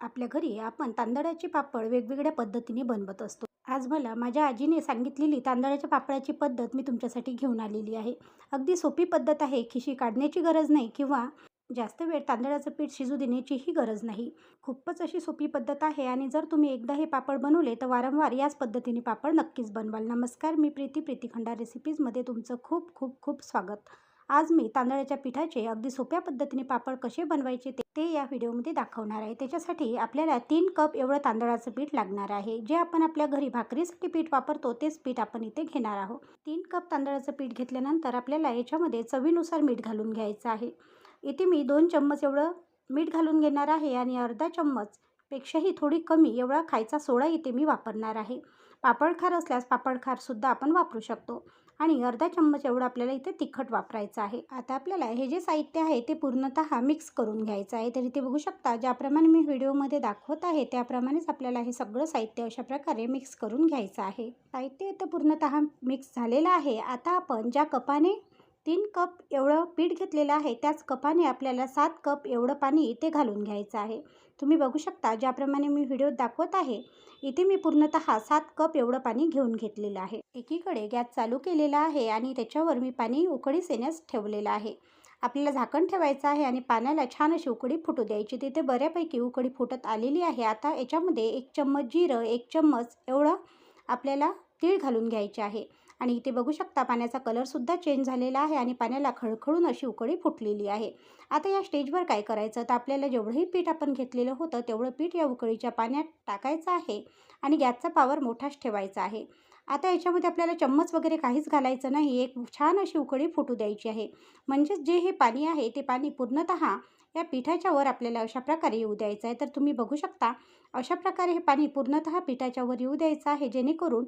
आपल्या घरी आपण तांदळाचे पापड वेगवेगळ्या पद्धतीने बनवत असतो. आज मला माझ्या आजीने सांगितलेली तांदळाच्या पापडाची पद्धत मी तुमच्यासाठी घेऊन आलेली आहे. अगदी सोपी पद्धत आहे खिशी काढण्याची गरज नाही किंवा जास्त वेळ तांदळाचं पीठ शिजू देण्याचीही गरज नाही. खूपच अशी सोपी पद्धत आहे आणि जर तुम्ही एकदा हे पापड बनवले तर वारंवार याच पद्धतीने पापड नक्कीच बनवाल. नमस्कार मी प्रीती प्रीती खंडा रेसिपीजमध्ये तुमचं खूप खूप खूप स्वागत. आज मी तांदळाच्या पिठाचे अगदी सोप्या पद्धतीने पापड कसे बनवायचे ते ते या व्हिडिओमध्ये दाखवणार आहे. त्याच्यासाठी आपल्याला तीन कप एवढं तांदळाचं पीठ लागणार आहे. जे आपण आपल्या घरी भाकरीसाठी पीठ वापरतो तेच पीठ आपण इथे घेणार आहोत. तीन कप तांदळाचं पीठ घेतल्यानंतर आपल्याला याच्यामध्ये चवीनुसार मीठ घालून घ्यायचं आहे. इथे मी दोन चम्मच एवढं मीठ घालून घेणार आहे आणि अर्धा चम्मच पेक्षाही थोडी कमी एवढा खायचा सोडा इथे मी वापरणार आहे. पापड खार असल्यास पापड खारसुद्धा आपण वापरू शकतो. आणि अर्धा चम्मच एवढं आपल्याला इथे तिखट वापरायचं आहे. आता आपल्याला हे जे साहित्य आहे ते पूर्णतः मिक्स करून घ्यायचं आहे. तर इथे बघू शकता ज्याप्रमाणे मी व्हिडिओमध्ये दाखवत आहे त्याप्रमाणेच आपल्याला हे सगळं साहित्य अशा प्रकारे मिक्स करून घ्यायचं आहे. साहित्य इथं पूर्णतः मिक्स झालेलं आहे. आता आपण ज्या कपाने तीन कप एवढं पीठ घेतलेलं आहे. त्याच कपाने आपल्याला सात कप एवढं पाणी इथे घालून घ्यायचं आहे. तुम्ही बघू शकता ज्याप्रमाणे मी व्हिडिओत दाखवत आहे इथे मी पूर्णतः सात कप एवढं पाणी घेऊन घेतलेलं आहे. एकीकडे गॅस चालू केलेला आहे आणि त्याच्यावर मी पाणी उकडीस येण्यास ठेवलेलं आहे. आपल्याला झाकण ठेवायचं आहे आणि पाण्याला छान अशी उकडी फुटू द्यायची. तिथे बऱ्यापैकी उकडी फुटत आलेली आहे. आता याच्यामध्ये एक चम्मच जिरं एक चम्मच एवढं आपल्याला तीळ घालून घ्यायचे आहे. आणि इथे बघू शकता पाण्याचा कलरसुद्धा चेंज झालेला आहे आणि पाण्याला खळखळून अशी उकळी फुटलेली आहे. आता या स्टेजवर काय करायचं? तर आपल्याला जेवढंही पीठ आपण घेतलेलं होतं तेवढं पीठ या उकळीच्या पाण्यात टाकायचं आहे आणि गॅसचा पावर मोठाच ठेवायचा आहे. आता याच्यामध्ये आपल्याला चम्मच वगैरे काहीच घालायचं नाही एक छान अशी उकळी फुटू द्यायची आहे. म्हणजेच जे हे पाणी आहे ते पाणी पूर्णतः या पिठाच्या वर आपल्याला अशा प्रकारे येऊ द्यायचं आहे. तर तुम्ही बघू शकता अशा प्रकारे हे पाणी पूर्णतः पिठाच्या वर येऊ द्यायचं आहे जेणेकरून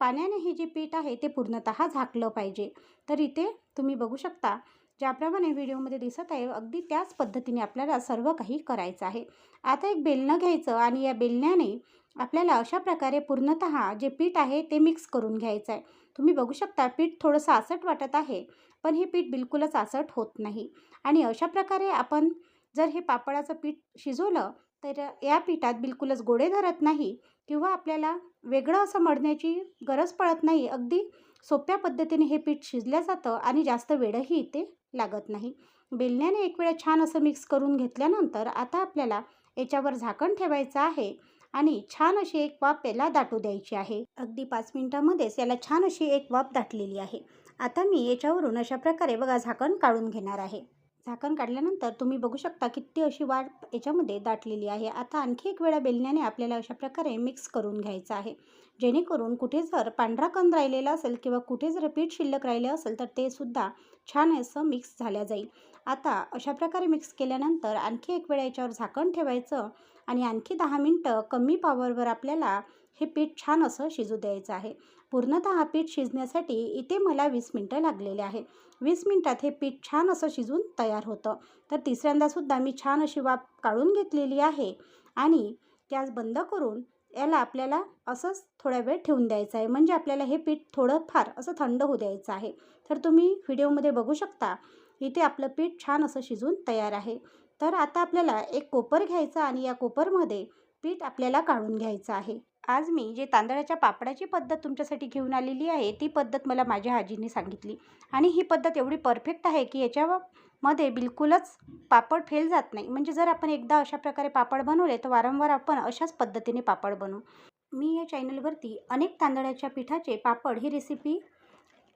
पाण्याने हे जे पीठ आहे ते पूर्णतः झाकलं पाहिजे. तर इथे तुम्ही बघू शकता ज्याप्रमाणे व्हिडिओमध्ये दिसत आहे अगदी त्याच पद्धतीने आपल्याला सर्व काही करायचं आहे. आता एक बेलणं घ्यायचं आणि या बेलण्याने आपल्याला अशा प्रकारे पूर्णतः जे पीठ आहे ते मिक्स करून घ्यायचं आहे. तुम्ही बघू शकता पीठ थोडंसं आसट वाटत आहे पण हे पीठ बिलकुलच आसट होत नाही. आणि अशा प्रकारे आपण जर हे पापडाचं पीठ शिजवलं तर या पिठात बिलकुलच गोडे धरत नाही किंवा आपल्याला वेगळं असं मळण्याची गरज पडत नाही. अगदी सोप्या पद्धतीने हे पीठ शिजलं जातं आणि जास्त वेळही इथे लागत नाही. बेलण्याने एक वेळा छान असं मिक्स करून घेतल्यानंतर आता आपल्याला याच्यावर झाकण ठेवायचं आहे आणि छान अशी एक वाफ याला दाटू द्यायची आहे. अगदी पाच मिनटामध्येच याला छान अशी एक वाफ दाटलेली आहे. आता मी याच्यावरून अशा प्रकारे बघा झाकण काढून घेणार आहे. झाकण काढल्यानंतर तुम्ही बघू शकता किती अशी वाट याच्यामध्ये दाटलेली आहे. आता आणखी एक वेळा बेलण्याने आपल्याला अशा प्रकारे मिक्स करून घ्यायचं आहे. जेणेकरून कुठे जर पांढरा कंद राहिलेला असेल किंवा कुठे जर पीठ शिल्लक राहिलं असेल तर ते सुद्धा छान असं मिक्स झाल्या जाईल. आता अशा प्रकारे मिक्स केल्यानंतर आणखी एक वेळा याच्यावर झाकण ठेवायचं आणि आणखी दहा मिनटं कमी पॉवरवर आपल्याला हे पीठ छान असं शिजू द्यायचं आहे. पूर्णतः हा पीठ शिजण्यासाठी इथे मला वीस मिनटं लागलेले आहे. वीस मिनटात हे पीठ छान असं शिजून तयार होतं. तर तिसऱ्यांदासुद्धा मी छान अशी वाफ काढून घेतलेली आहे आणि गॅस बंद करून याला आपल्याला असंच थोडा वेळ ठेवून द्यायचं आहे. म्हणजे आपल्याला हे पीठ थोडंफार असं थंड होऊ द्यायचं आहे. तर तुम्ही व्हिडिओमध्ये बघू शकता इथे आपलं पीठ छान असं शिजून तयार आहे. तर आता आपल्याला एक कोपर घ्यायचा आणि या कोपरमध्ये पीठ आपल्याला काढून घ्यायचं आहे. आज मी जे तांदळाच्या पापडाची पद्धत तुमच्यासाठी घेऊन आलेली आहे ती पद्धत मला माझ्या आजीने सांगितली. आणि ही पद्धत एवढी परफेक्ट आहे की याच्यामध्ये बिलकुलच पापड फेल जात नाही. म्हणजे जर आपण एकदा अशा प्रकारे पापड बनवले तर वारंवार आपण अशाच पद्धतीने पापड बनवू. मी या चॅनलवरती अनेक तांदळाच्या पिठाचे पापड ही रेसिपी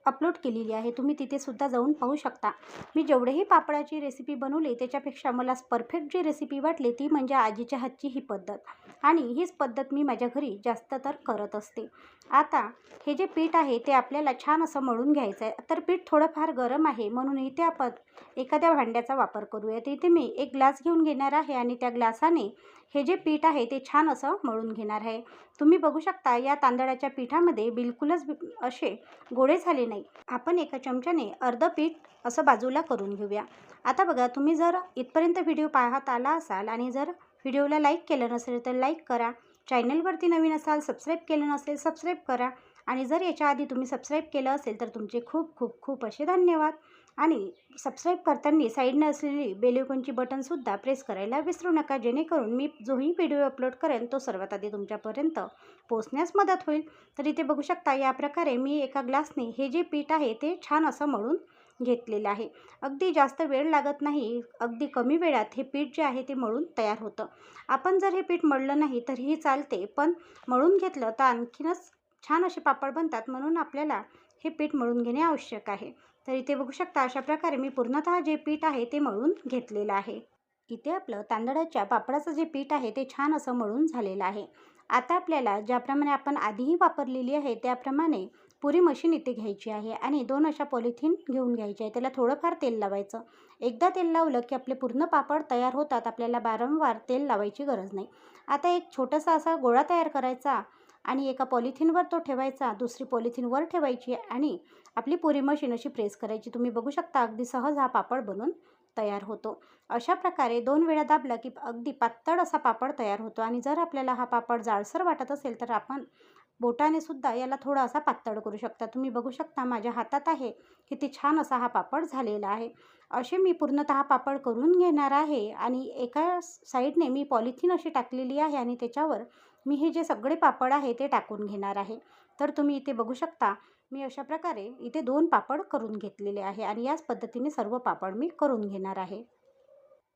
अपलोड केलेली आहे. तुम्ही तिथेसुद्धा जाऊन पाहू शकता. मी जेवढेही पापडाची रेसिपी बनवली त्याच्यापेक्षा मला परफेक्ट जी रेसिपी वाटली ती म्हणजे आजीच्या हातची ही पद्धत. आणि हीच पद्धत मी माझ्या घरी जास्त तर करत असते. आता हे जे पीठ आहे ते आपल्याला छान असं मळून घ्यायचं आहे तर पीठ थोडंफार गरम आहे म्हणून इथे आपण एखाद्या भांड्याचा वापर करूया तर इथे मी एक ग्लास घेऊन घेणार आहे आणि त्या ग्लासाने हे जे पीठ आहे ते छान असं मळून घेणार आहे. तुम्ही बघू शकता या तांदळाच्या पिठामध्ये बिलकुलच असे गोळे झाले नाही. आपण एका चमच्याने अर्ध पीठ असं बाजूला करून घेऊया. आता बघा तुम्ही जर इथपर्यंत व्हिडिओ पाहत आला असाल आणि जर व्हिडिओला लाईक केलं नसेल तर लाईक करा. चॅनलवरती नवीन असाल सबस्क्राईब केलं नसेल सबस्क्राईब करा. आणि जर याच्या आधी तुम्ही सबस्क्राईब केलं असेल तर तुमचे खूप खूप खूप असे धन्यवाद. आणि सबस्क्राईब करताना साईडनं असलेली बेलआयकॉनची बटनसुद्धा प्रेस करायला विसरू नका. जेणेकरून मी जोही व्हिडिओ अपलोड करेन तो सर्वात आधी तुमच्यापर्यंत पोचण्यास मदत होईल. तर इथे बघू शकता या प्रकारे मी एका ग्लासने हे जे पीठ आहे ते छान असं मळून घेतलेलं आहे. अगदी जास्त वेळ लागत नाही अगदी कमी वेळात हे पीठ जे आहे ते मळून तयार होतं. आपण जर हे पीठ मळलं नाही तरीही चालते पण मळून घेतलं तर आणखीनच छान असे पापड बनतात म्हणून आपल्याला हे पीठ मळून घेणे आवश्यक आहे. तर इथे बघू शकता अशा प्रकारे मी पूर्णतः जे पीठ आहे ते मळून घेतलेलं आहे. इथे आपलं तांदळाच्या पापडाचं जे पीठ आहे ते छान असं मळून झालेलं आहे. आता आपल्याला ज्याप्रमाणे आपण आधीही वापरलेली आहे त्याप्रमाणे पुरी मशीन इथे घ्यायची आहे आणि दोन अशा पॉलिथिन घेऊन घ्यायची आहे. त्याला थोडंफार तेल लावायचं. एकदा तेल लावलं की आपले पूर्ण पापड तयार होतात. आपल्याला वारंवार तेल लावायची गरज नाही. आता एक छोटासा असा गोळा तयार करायचा आणि एका पॉलिथिनवर तो ठेवायचा. दुसरी पॉलिथिनवर ठेवायची आणि आपली पुरी मशीन अशी प्रेस करायची. तुम्ही बघू शकता अगदी सहज हा पापड बनून तयार होतो. अशा प्रकारे दोन वेळा दाबला की अगदी पातळ असा पापड तयार होतो. आणि जर आपल्याला हा पापड जाडसर वाटत असेल तर आपण बोटाने सुद्धा याला थोडा असा पातळ करू शकता. तुम्ही बघू शकता माझ्या हातात आहे. किती छान असा हा पापड झालेला आहे. असे मी पूर्णतः पापड करून घेणार आहे आणि एका साईडने मी पॉलिथिन अशी टाकलेली आहे आणि त्याच्यावर मी हे जे सगळे पापड आहे ते टाकून घेणार आहे. तर तुम्ही इथे बघू शकता मी अशा प्रकारे इथे दोन पापड करून घेतलेले आहे आणि याच पद्धतीने सर्व पापड मी करून घेणार आहे.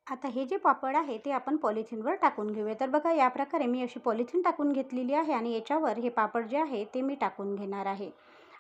आता हे जे पापड आहे ते आपण पॉलिथिनवर टाकून घेऊया. तर बघा या प्रकारे मी अशी पॉलिथिन टाकून घेतलेली आहे आणि याच्यावर हे पापड जे आहे ते मी टाकून घेणार आहे.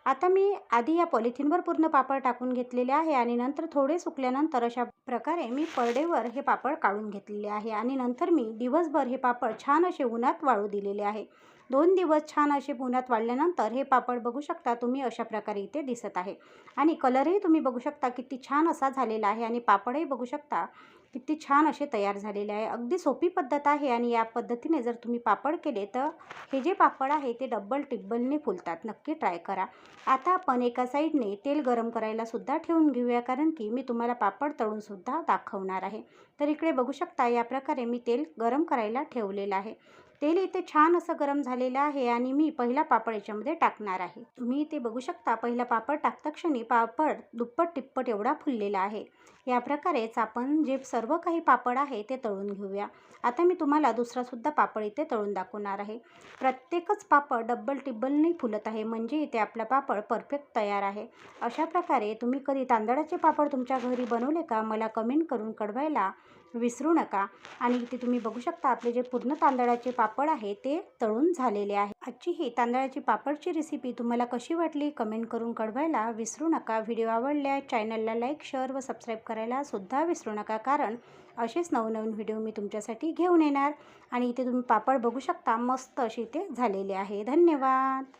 आता मी आधी या पॉलिथिनवर पूर्ण पापड टाकून घेतलेले आहे आणि नंतर थोडे सुकल्यानंतर अशा प्रकारे मी परडेवर हे पापड काढून घेतलेले आहे आणि नंतर मी दिवसभर हे पापड छान असे उन्हात वाळू दिलेले आहे. दोन दिवस छान असे उन्हात वाढल्यानंतर हे पापड बघू शकता तुम्ही अशा प्रकारे इथे दिसत आहे. आणि कलरही तुम्ही बघू शकता किती छान असा झालेला आहे आणि पापडही बघू शकता किती छान असे तयार झालेले आहे. अगदी सोपी पद्धत आहे आणि या पद्धतीने जर तुम्ही पापड केले तर हे जे पापड आहे ते डब्बल टिब्बलने फुलतात. नक्की ट्राय करा. आता आपण एका साईडने तेल गरम करायला सुद्धा ठेवून घेऊया कारण की मी तुम्हाला पापड तळून सुद्धा दाखवणार आहे. तर इकडे बघू शकता या प्रकारे मी तेल गरम करायला ठेवलेलं आहे. तेल इथे छान असं गरम झालेलं आहे आणि मी पहिला पापड याच्यामध्ये टाकणार आहे. तुम्ही इथे बघू शकता पहिला पापड टाकता क्षणी पापड दुप्पट टिप्पट एवढा फुललेला आहे. या प्रकारेच आपण जे सर्व काही पापड आहे ते तळून घेऊया. आता मी तुम्हाला दुसरासुद्धा पापड इथे तळून दाखवणार आहे. प्रत्येकच पापड डब्बल टिब्बलने फुलत आहे म्हणजे इथे आपला पापड परफेक्ट तयार आहे. अशा प्रकारे तुम्ही कधी तांदळाचे पापड तुमच्या घरी बनवले का मला कमेंट करून कळवायला विसरू नका. आणि इथे तुम्ही बघू शकता आपले जे पूर्ण तांदळाचे पापड आहे ते तळून झालेले आहे. आजची ही तांदळाची पापडची रेसिपी तुम्हाला कशी वाटली कमेंट करून कळवायला विसरू नका. व्हिडिओ आवडल्या चॅनलला लाईक शेअर व सबस्क्राईब करायला सुद्धा विसरू नका. कारण असेच नवनवीन व्हिडिओ मी तुमच्यासाठी घेऊन येणार. आणि इथे तुम्ही पापड बघू शकता मस्त असे इथे झालेले आहे. धन्यवाद!